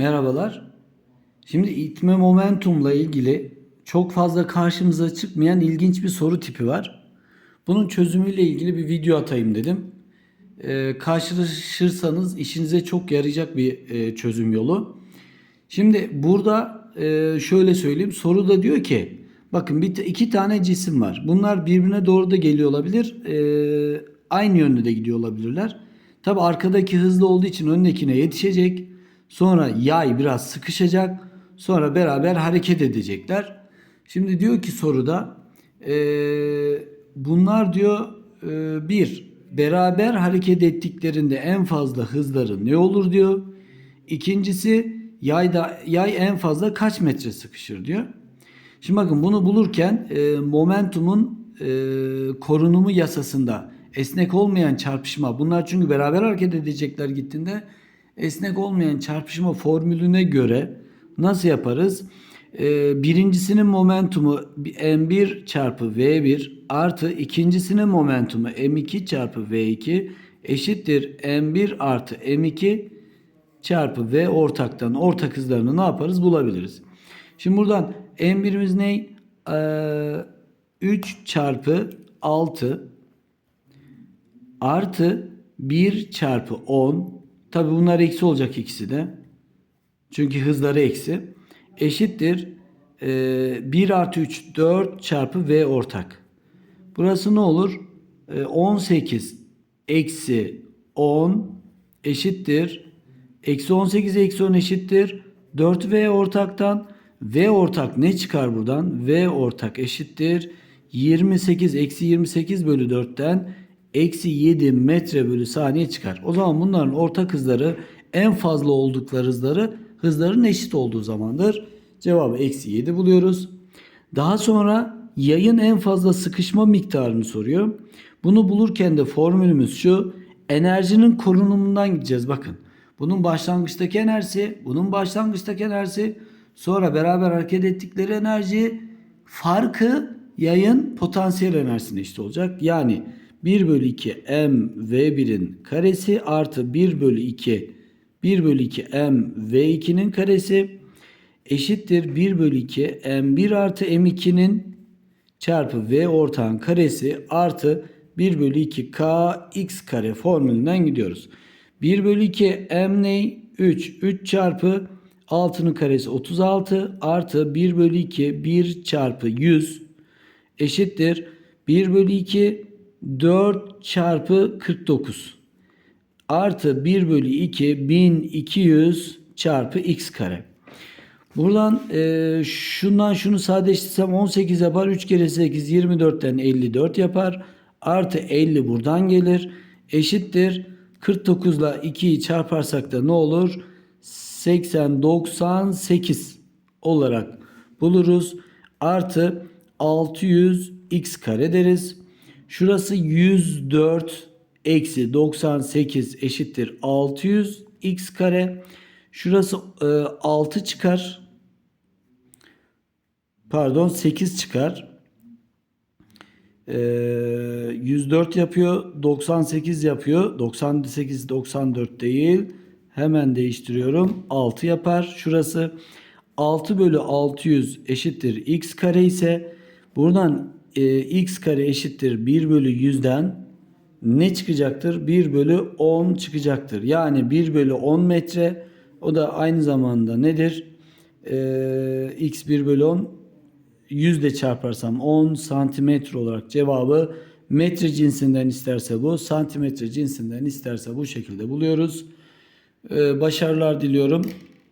Merhabalar. Şimdi itme momentumla ilgili çok fazla karşımıza çıkmayan ilginç bir soru tipi var. Bunun çözümüyle ilgili bir video atayım dedim. Ee, karşılaşırsanız işinize çok yarayacak bir e, çözüm yolu. Şimdi burada e, şöyle söyleyeyim. Soruda diyor ki bakın bir iki tane cisim var. Bunlar birbirine doğru da geliyor olabilir. e, aynı yönde de gidiyor olabilirler. Tabi arkadaki hızlı olduğu için öndekine yetişecek. Sonra yay biraz sıkışacak. Sonra beraber hareket edecekler. Şimdi diyor ki soruda e, bunlar diyor e, bir beraber hareket ettiklerinde en fazla hızları ne olur diyor. İkincisi yayda yay en fazla kaç metre sıkışır diyor. Şimdi bakın bunu bulurken e, momentumun e, korunumu yasasında esnek olmayan çarpışma bunlar çünkü beraber hareket edecekler gittiğinde esnek olmayan çarpışma formülüne göre nasıl yaparız? E, birincisinin momentumu m1 çarpı v1 artı ikincisinin momentumu m2 çarpı v2 eşittir m1 artı m2 çarpı v ortaktan ortak hızlarını ne yaparız bulabiliriz. Şimdi buradan m1'imiz ne? Ee, 3 çarpı 6 artı 1 çarpı 10 tabi bunlar eksi olacak ikisi de. Çünkü hızları eksi. Eşittir e, 1 artı 3 4 çarpı v ortak. Burası ne olur? E, 18 eksi 10 eşittir. Eksi 18 eksi 10 eşittir. 4v ortaktan v ortak ne çıkar buradan? v ortak eşittir. 28 eksi 28 bölü 4'ten eksi 7 metre bölü saniye çıkar. O zaman bunların ortak hızları en fazla oldukları hızları hızların eşit olduğu zamandır. Cevabı eksi 7 buluyoruz. Daha sonra yayın en fazla sıkışma miktarını soruyor. Bunu bulurken de formülümüz şu. Enerjinin korunumundan gideceğiz bakın. Bunun başlangıçtaki enerjisi, bunun başlangıçtaki enerjisi, sonra beraber hareket ettikleri enerji farkı yayın potansiyel enerjisine eşit olacak. Yani 1 bölü 2 m v1'in karesi artı 1 bölü 2 1 bölü 2 m v2'nin karesi eşittir 1 bölü 2 m1 artı m2'nin çarpı v ortağın karesi artı 1 bölü 2 k x kare formülünden gidiyoruz. 1 bölü 2 m ne? 3. 3 çarpı 6'nın karesi 36 artı 1 bölü 2 1 çarpı 100 eşittir. 1 bölü 2 4 çarpı 49 artı 1 bölü 2 1200 çarpı x kare. Buradan e, şundan şunu sadeleştirsem 18 yapar. 3 kere 8 24'ten 54 yapar. Artı 50 buradan gelir. Eşittir. 49 ile 2'yi çarparsak da ne olur? 80 98 olarak buluruz. Artı 600 x kare deriz. Şurası 104 eksi 98 eşittir 600 x kare. Şurası e, 6 çıkar. Pardon 8 çıkar. E, 104 yapıyor. 98 yapıyor. 98 94 değil. Hemen değiştiriyorum. 6 yapar. Şurası 6 bölü 600 eşittir x kare ise buradan e, x kare eşittir 1 bölü 100'den ne çıkacaktır? 1 bölü 10 çıkacaktır. Yani 1 bölü 10 metre o da aynı zamanda nedir? Ee, x 1 bölü 10 100 ile çarparsam 10 santimetre olarak cevabı metre cinsinden isterse bu santimetre cinsinden isterse bu şekilde buluyoruz. Ee, başarılar diliyorum.